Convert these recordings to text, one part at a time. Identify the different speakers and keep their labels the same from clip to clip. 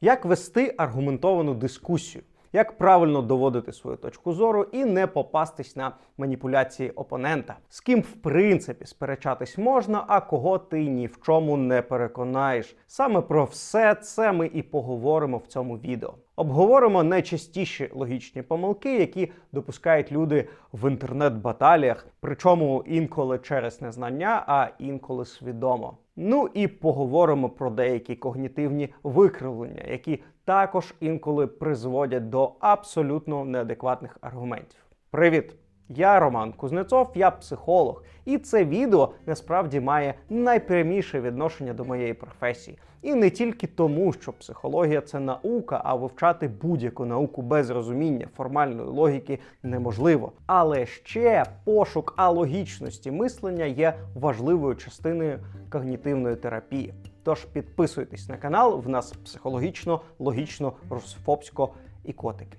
Speaker 1: Як вести аргументовану дискусію? Як правильно доводити свою точку зору і не попастись на маніпуляції опонента? З ким в принципі сперечатись можна, а кого ти ні в чому не переконаєш? Саме про все це ми і поговоримо в цьому відео. Обговоримо найчастіші логічні помилки, які допускають люди в інтернет-баталіях, причому інколи через незнання, а інколи свідомо. Ну і поговоримо про деякі когнітивні викривлення, які також інколи призводять до абсолютно неадекватних аргументів. Привіт! Я Роман Кузнецов, я психолог, і це відео насправді має найпряміше відношення до моєї професії. І не тільки тому, що психологія це наука, а вивчати будь-яку науку без розуміння формальної логіки неможливо. Але ще пошук алогічності мислення є важливою частиною когнітивної терапії. Тож підписуйтесь на канал, в нас психологічно, логічно, русфобсько і котики.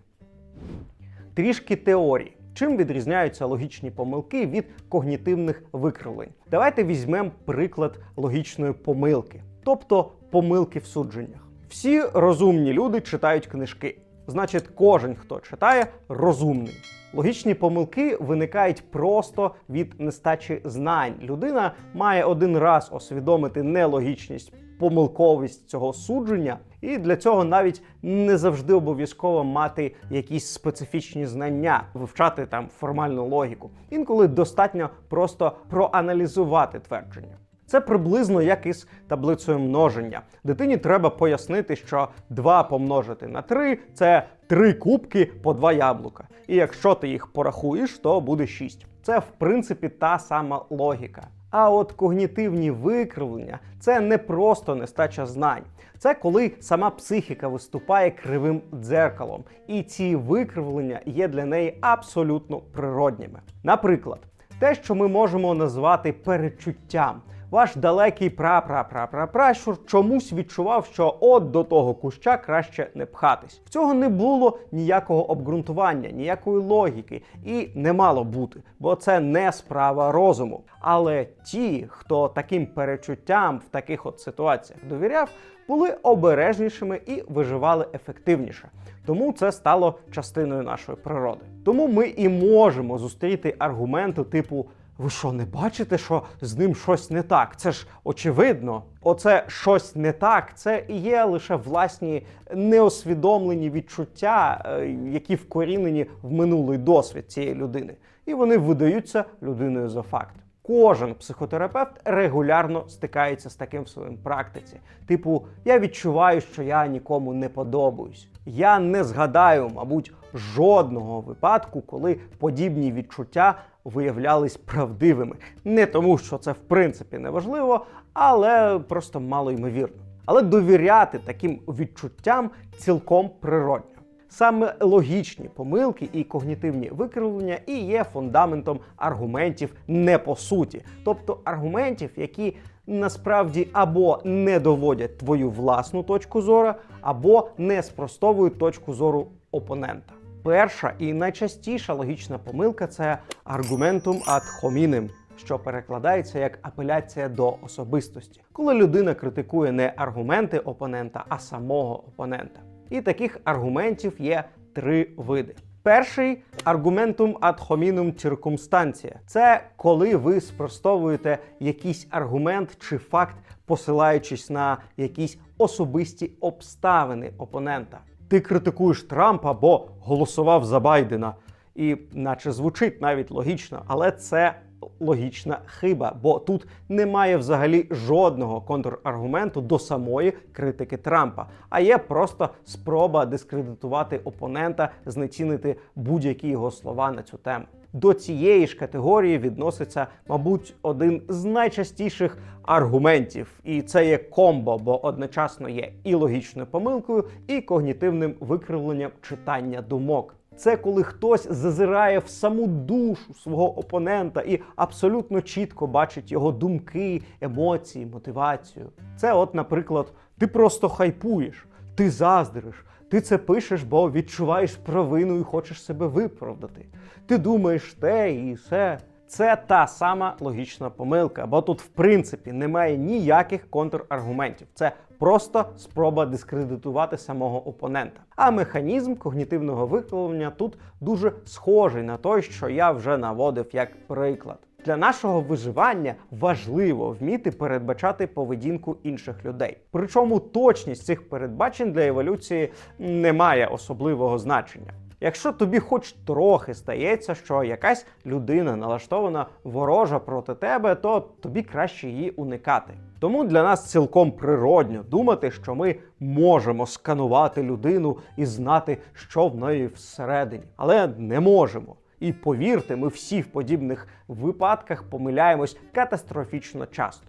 Speaker 1: Трішки теорії. Чим відрізняються логічні помилки від когнітивних викривлень? Давайте візьмемо приклад логічної помилки, тобто помилки в судженнях. Всі розумні люди читають книжки. Значить, кожен, хто читає, розумний. Логічні помилки виникають просто від нестачі знань. Людина має один раз освідомити нелогічність, помилковість цього судження, і для цього навіть не завжди обов'язково мати якісь специфічні знання, вивчати там формальну логіку. Інколи достатньо просто проаналізувати твердження. Це приблизно як із таблицею множення. Дитині треба пояснити, що 2 помножити на 3 – це 3 кубки по 2 яблука. І якщо ти їх порахуєш, то буде 6. Це в принципі та сама логіка. А от когнітивні викривлення це не просто нестача знань. Це коли сама психіка виступає кривим дзеркалом, і ці викривлення є для неї абсолютно природніми. Наприклад, те, що ми можемо назвати перечуттям. Ваш далекий пра-пра-пра-пра-пращур чомусь відчував, що от до того куща краще не пхатись. В цього не було ніякого обґрунтування, ніякої логіки, і не мало бути, бо це не справа розуму. Але ті, хто таким перечуттям в таких от ситуаціях довіряв, були обережнішими і виживали ефективніше. Тому це стало частиною нашої природи. Тому ми і можемо зустріти аргументи типу. Ви що, не бачите, що з ним щось не так? Це ж очевидно. Оце щось не так. Це і є лише власні неосвідомлені відчуття, е, які вкорінені в минулий досвід цієї людини. І вони видаються людиною за факт. Кожен психотерапевт регулярно стикається з таким в своїй практиці. Типу, я відчуваю, що я нікому не подобаюсь. Я не згадаю, мабуть, жодного випадку, коли подібні відчуття виявлялись правдивими. Не тому, що це в принципі не важливо, але просто мало ймовірно. Але довіряти таким відчуттям цілком природньо. Саме логічні помилки і когнітивні викривлення і є фундаментом аргументів не по суті, тобто аргументів, які насправді або не доводять твою власну точку зору, або не спростовують точку зору опонента. Перша і найчастіша логічна помилка це аргументум ad hominem, що перекладається як апеляція до особистості, коли людина критикує не аргументи опонента, а самого опонента. І таких аргументів є три види. Перший аргументум ad hominem circumstantia. Це коли ви спростовуєте якийсь аргумент чи факт, посилаючись на якісь особисті обставини опонента. Ти критикуєш Трампа, бо голосував за Байдена. І наче звучить навіть логічно, але це логічна хиба, бо тут немає взагалі жодного контраргументу до самої критики Трампа, а є просто спроба дискредитувати опонента, знецінити будь-які його слова на цю тему. До цієї ж категорії відноситься, мабуть, один з найчастіших аргументів, і це є комбо, бо одночасно є і логічною помилкою, і когнітивним викривленням читання думок. Це коли хтось зазирає в саму душу свого опонента і абсолютно чітко бачить його думки, емоції, мотивацію. Це, от, наприклад, ти просто хайпуєш, ти заздриш, ти це пишеш, бо відчуваєш провину і хочеш себе виправдати. Ти думаєш те і все. Це та сама логічна помилка, бо тут, в принципі, немає ніяких контраргументів. Це просто спроба дискредитувати самого опонента. А механізм когнітивного викликання тут дуже схожий на той, що я вже наводив як приклад. Для нашого виживання важливо вміти передбачати поведінку інших людей. Причому точність цих передбачень для еволюції не має особливого значення. Якщо тобі хоч трохи стається, що якась людина налаштована ворожа проти тебе, то тобі краще її уникати. Тому для нас цілком природньо думати, що ми можемо сканувати людину і знати, що в неї всередині, але не можемо. І повірте, ми всі в подібних випадках помиляємось катастрофічно часто.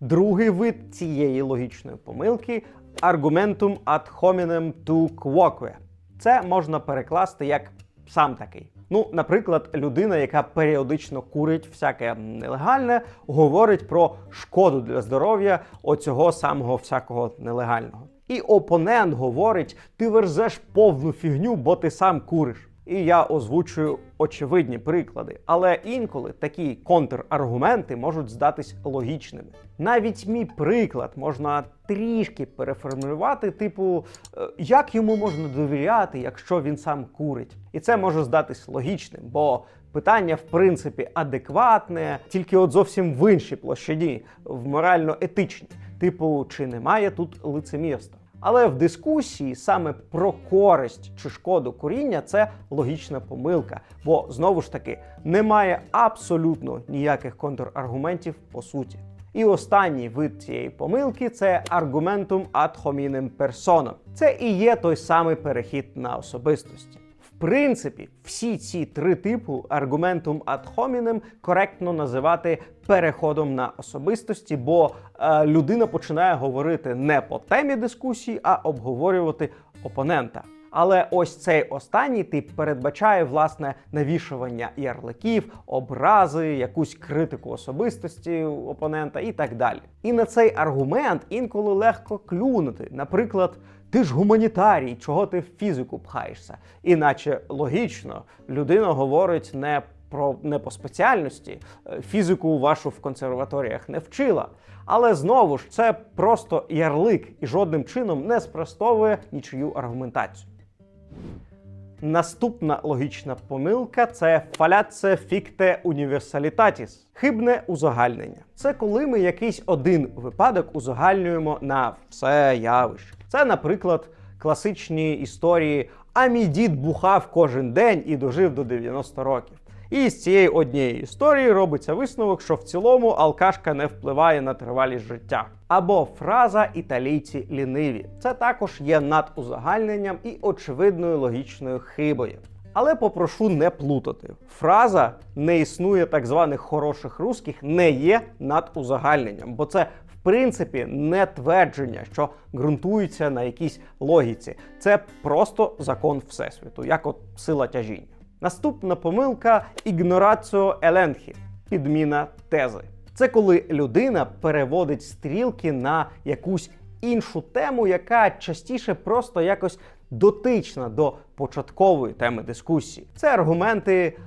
Speaker 1: Другий вид цієї логічної помилки argumentum ad hominem tu quoque. Це можна перекласти як сам такий. Ну, наприклад, людина, яка періодично курить всяке нелегальне, говорить про шкоду для здоров'я оцього самого всякого нелегального. І опонент говорить: ти верзеш повну фігню, бо ти сам куриш. І я озвучую очевидні приклади, але інколи такі контраргументи можуть здатись логічними. Навіть мій приклад можна трішки переформулювати, типу, е, як йому можна довіряти, якщо він сам курить. І це може здатись логічним, бо питання, в принципі, адекватне, тільки от зовсім в іншій площині, в морально-етичній. Типу, чи немає тут лицемірства? Але в дискусії саме про користь чи шкоду куріння це логічна помилка, бо знову ж таки немає абсолютно ніяких контраргументів по суті. І останній вид цієї помилки це аргументум ad hominem personam. Це і є той самий перехід на особистості. Принципі, всі ці три типу аргументум ad hominem коректно називати переходом на особистості, бо е, людина починає говорити не по темі дискусії, а обговорювати опонента. Але ось цей останній тип передбачає власне навішування ярликів, образи, якусь критику особистості опонента і так далі. І на цей аргумент інколи легко клюнути. Наприклад, ти ж гуманітарій, чого ти в фізику пхаєшся? Іначе логічно, людина говорить не про не по спеціальності, е, фізику вашу в консерваторіях не вчила. Але знову ж це просто ярлик і жодним чином не спростовує нічию аргументацію. Наступна логічна помилка це фаляце фікте універсалітатіс хибне узагальнення. Це коли ми якийсь один випадок узагальнюємо на все явище. Це, наприклад, класичні історії А мій дід бухав кожен день і дожив до 90 років. І з цієї однієї історії робиться висновок, що в цілому алкашка не впливає на тривалість життя. Або фраза італійці ліниві. Це також є надузагальненням і очевидною логічною хибою. Але попрошу не плутати. Фраза не існує так званих хороших русських не є надузагальненням, бо це принципі не твердження, що ґрунтується на якійсь логіці. Це просто закон всесвіту, як от сила тяжіння. Наступна помилка ігнораціо еленхі підміна тези. Це коли людина переводить стрілки на якусь іншу тему, яка частіше просто якось дотична до початкової теми дискусії. Це аргументи.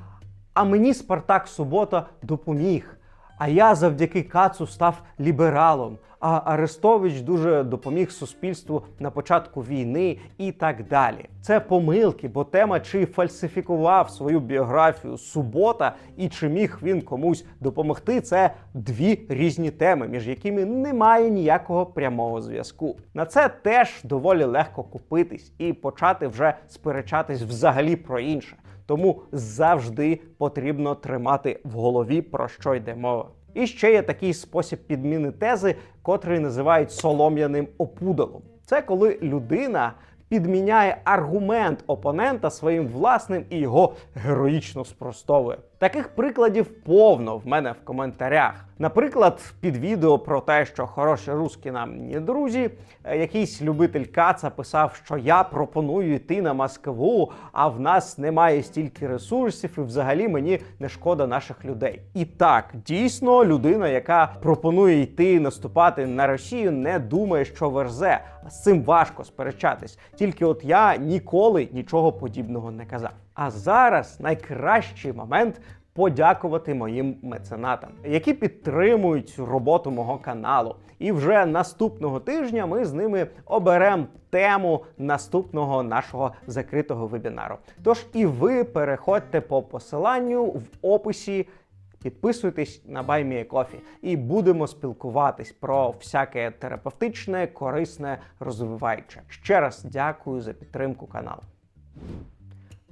Speaker 1: А мені Спартак Субота допоміг. А я завдяки Кацу став лібералом. А Арестович дуже допоміг суспільству на початку війни і так далі. Це помилки, бо тема чи фальсифікував свою біографію субота і чи міг він комусь допомогти. Це дві різні теми, між якими немає ніякого прямого зв'язку. На це теж доволі легко купитись і почати вже сперечатись взагалі про інше. Тому завжди потрібно тримати в голові про що йде мова. І ще є такий спосіб підміни тези, котрий називають солом'яним опудалом. Це коли людина підміняє аргумент опонента своїм власним і його героїчно спростовує. Таких прикладів повно в мене в коментарях. Наприклад, під відео про те, що хороші русські нам не друзі, е, якийсь любитель каца писав, що я пропоную йти на Москву, а в нас немає стільки ресурсів, і взагалі мені не шкода наших людей. І так, дійсно, людина, яка пропонує йти наступати на Росію, не думає, що верзе. З цим важко сперечатись. Тільки от я ніколи нічого подібного не казав. А зараз найкращий момент подякувати моїм меценатам, які підтримують роботу мого каналу. І вже наступного тижня ми з ними оберемо тему наступного нашого закритого вебінару. Тож і ви переходьте по посиланню в описі. Підписуйтесь на BuyMeACoffee і будемо спілкуватись про всяке терапевтичне, корисне, розвиваюче. Ще раз дякую за підтримку каналу.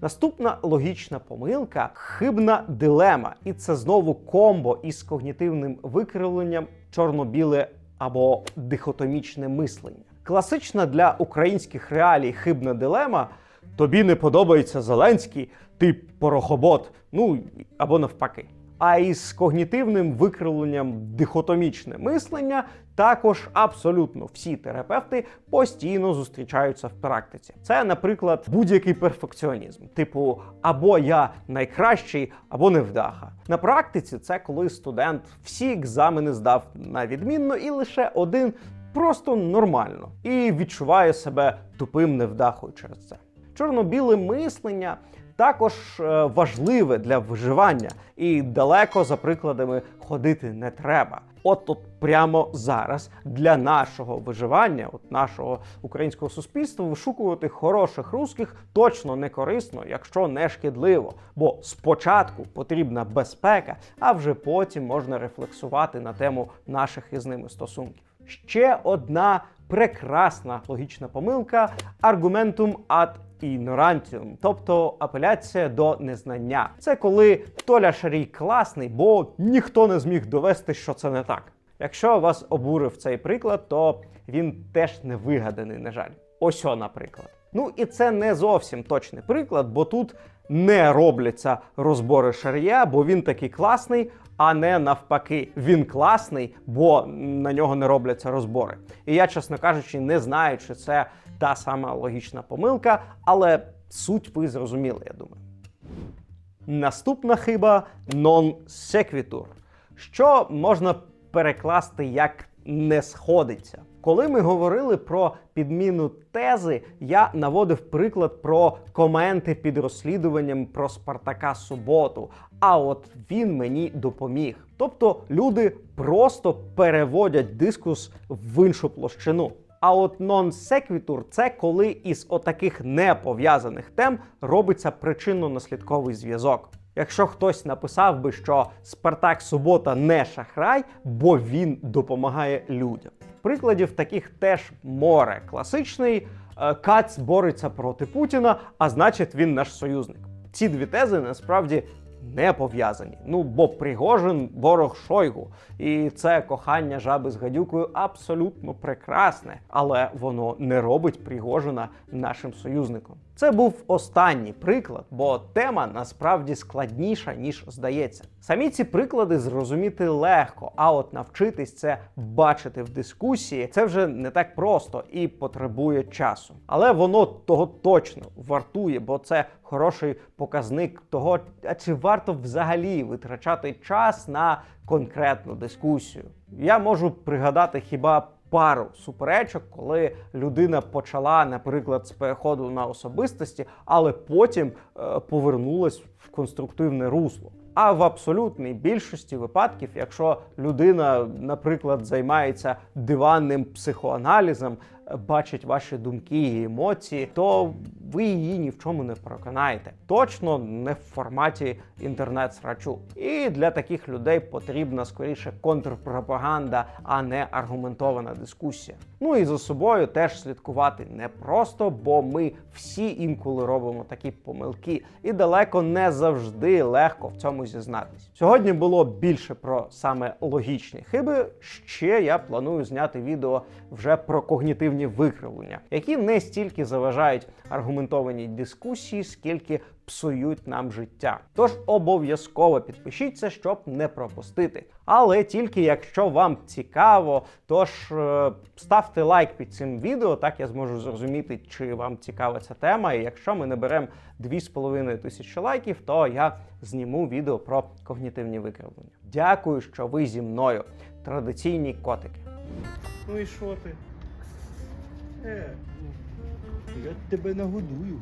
Speaker 1: Наступна логічна помилка хибна дилема, і це знову комбо із когнітивним викривленням чорно-біле або дихотомічне мислення. Класична для українських реалій хибна дилема: тобі не подобається Зеленський, ти порохобот, ну або навпаки. А із когнітивним викривленням дихотомічне мислення також абсолютно всі терапевти постійно зустрічаються в практиці. Це, наприклад, будь-який перфекціонізм, типу або я найкращий, або невдаха. На практиці це коли студент всі екзамени здав на відмінно і лише один просто нормально і відчуває себе тупим невдахою через це. Чорно-біле мислення також е, важливе для виживання, і далеко за прикладами ходити не треба. От от прямо зараз для нашого виживання, от нашого українського суспільства, вишукувати хороших русських точно не корисно, якщо не шкідливо. Бо спочатку потрібна безпека, а вже потім можна рефлексувати на тему наших із ними стосунків. Ще одна прекрасна логічна помилка аргументум ad ignorantium, тобто апеляція до незнання. Це коли Толя Шарій класний, бо ніхто не зміг довести, що це не так. Якщо вас обурив цей приклад, то він теж не вигаданий, на жаль. Ось, наприклад. Ну і це не зовсім точний приклад, бо тут не робляться розбори шарія, бо він такий класний, а не навпаки. Він класний, бо на нього не робляться розбори. І я, чесно кажучи, не знаю, чи це та сама логічна помилка, але суть ви зрозуміли, я думаю. Наступна хиба non sequitur, що можна перекласти як не сходиться. Коли ми говорили про підміну тези, я наводив приклад про коменти під розслідуванням про Спартака Суботу. А от він мені допоміг. Тобто люди просто переводять дискус в іншу площину. А от non sequitur – це коли із отаких непов'язаних тем робиться причинно-наслідковий зв'язок. Якщо хтось написав би, що Спартак Субота не шахрай, бо він допомагає людям. Прикладів таких теж море. Класичний е, Кац бореться проти Путіна, а значить він наш союзник. Ці дві тези насправді не пов'язані. Ну бо Пригожин ворог Шойгу, і це кохання жаби з гадюкою абсолютно прекрасне, але воно не робить Пригожина нашим союзником. Це був останній приклад, бо тема насправді складніша ніж здається. Самі ці приклади зрозуміти легко, а от навчитись це бачити в дискусії це вже не так просто і потребує часу. Але воно того точно вартує, бо це хороший показник того, а чи варто взагалі витрачати час на конкретну дискусію. Я можу пригадати хіба. Пару суперечок, коли людина почала, наприклад, з переходу на особистості, але потім е, повернулась в конструктивне русло. А в абсолютній більшості випадків, якщо людина, наприклад, займається диванним психоаналізом, бачить ваші думки і емоції, то ви її ні в чому не переконаєте. Точно не в форматі інтернет-срачу. І для таких людей потрібна скоріше контрпропаганда, а не аргументована дискусія. Ну і за собою теж слідкувати не просто, бо ми всі інколи робимо такі помилки, і далеко не завжди легко в цьому зізнатись. Сьогодні було більше про саме логічні хиби. Ще я планую зняти відео вже про когнітивні викривлення, які не стільки заважають аргументованій дискусії, скільки псують нам життя. Тож обов'язково підпишіться, щоб не пропустити. Але тільки якщо вам цікаво, тож е, ставте лайк під цим відео, так я зможу зрозуміти, чи вам цікава ця тема. І якщо ми наберемо 2,5 тисячі лайків, то я зніму відео про когнітивні викривлення. Дякую, що ви зі мною. Традиційні котики.
Speaker 2: Ну і що ти? Е, я тебе нагодую.